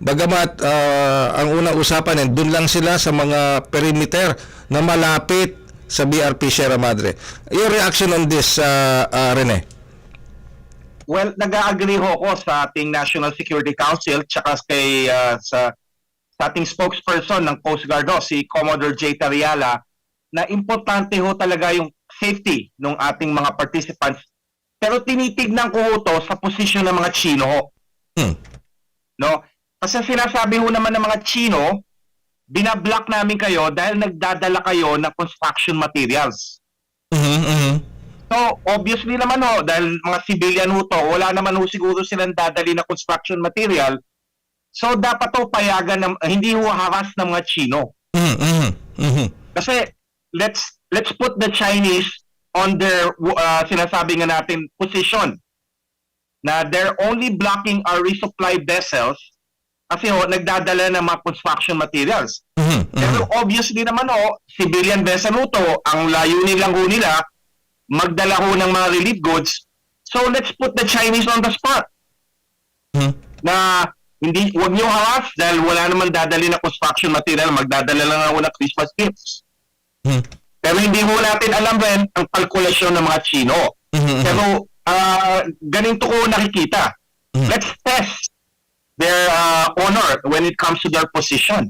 Bagamat ah, ang unang usapan eh, doon lang sila sa mga perimeter na malapit sa BRP Sierra Madre. Your reaction on this, ah, ah, Rene? Well, nag-agree ho ako sa ating National Security Council tsaka kay ah, sa, sa ating spokesperson ng Coast Guard ho, si Commodore J. Tariala na importante ho talaga yung safety ng ating mga participants. Pero tinitignan ko ho to sa posisyon ng mga Chino ho. Hmm. No? Kasi sinasabi ho naman ng mga Chino, binablock namin kayo dahil nagdadala kayo ng construction materials. Mhm, mhm. So, obviously naman ho, dahil mga civilian ho to, wala naman ho siguro silang dadali na construction material. So, dapat ho payagan, ng, hindi ho haras ng mga Chino. Mhm, mhm, mhm. Kasi, let's let's put the Chinese on their, uh, sinasabi nga natin, position. Na they're only blocking our resupply vessels kasi ho, nagdadala ng mga construction materials. Mhm, mhm. Pero obviously naman ho, civilian vessel ho to, ang layunin lang ho nila, magdala ho ng mga relief goods. So let's put the Chinese on the spot Mhm. na hindi wag niyo haras dahil wala naman dadali na construction material, magdadala lang ako ng Christmas gifts. Mhm. Pero hindi ho natin alam rin ang kalkulasyon ng mga Chino. Mhm, mhm. Pero ah, ganito ko nakikita. Mhm. Let's test their honor when it comes to their position.